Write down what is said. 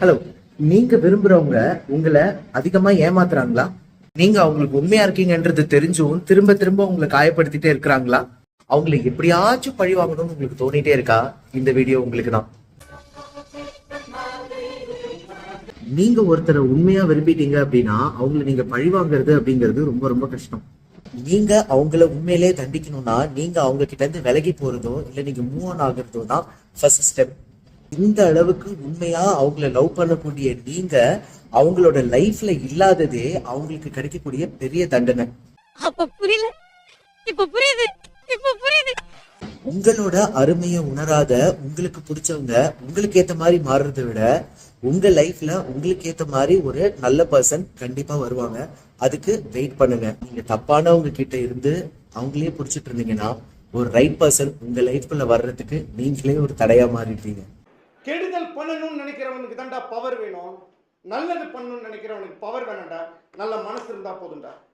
Hello நீங்க விரும்புறவங்க உங்களை அதிகமா ஏமாத்துறாங்களா? நீங்க அவங்களுக்கு உண்மையா இருக்கீங்கன்றது தெரிஞ்சும் திரும்ப திரும்ப உங்களை காயப்படுத்திட்டே இருக்கிறாங்களா? அவங்களை எப்படியாச்சும் பழி வாங்கணும்னு உங்களுக்கு தோணிட்டே இருக்கா? இந்த வீடியோ உங்களுக்கு தான். நீங்க ஒருத்தரை உண்மையா விரும்பிட்டீங்க அப்படின்னா அவங்களை நீங்க பழி வாங்குறது அப்படிங்கிறது ரொம்ப ரொம்ப கஷ்டம். நீங்க அவங்கள உண்மையிலே தண்டிக்கணும்னா நீங்க அவங்க கிட்ட இருந்து விலகி போறதோ இல்ல நீங்க மூவ் ஆன் ஆகுறதோ தான் ஃபர்ஸ்ட் ஸ்டெப் இந்த அளவுக்கு உண்மையா அவங்கள லவ் பண்ணக்கூடிய நீங்க அவங்களோட லைஃப்ல இல்லாததே அவங்களுக்கு கிடைக்கக்கூடிய பெரிய தண்டனை. அப்ப புரியல? இப்ப புரியுது? இப்ப புரியுது? உங்களோட அருமையை உணராத உங்களுக்கு பிடிச்சவங்க உங்களுக்கு ஏத்த மாதிரி மாறுறதை விட உங்க லைஃப்ல உங்களுக்கு ஏத்த மாதிரி ஒரு நல்ல பர்சன் கண்டிப்பா வருவாங்க. அதுக்கு வெயிட் பண்ணுங்க. நீங்க தப்பானவங்க கிட்ட இருந்து அவங்களே பிடிச்சிட்டு இருந்தீங்கன்னா ஒரு ரைட் பர்சன் உங்க லைஃப்குள்ள வர்றதுக்கு நீங்களே ஒரு தடையா மாறிடுவீங்க. கெடுதல் பண்ணணும்னு நினைக்கிறவனுக்கு தான்டா பவர் வேணும். நல்லது பண்ணணும்னு நினைக்கிறவனுக்கு பவர் வேணாம்டா. நல்ல மனசு இருந்தா போதும்டா.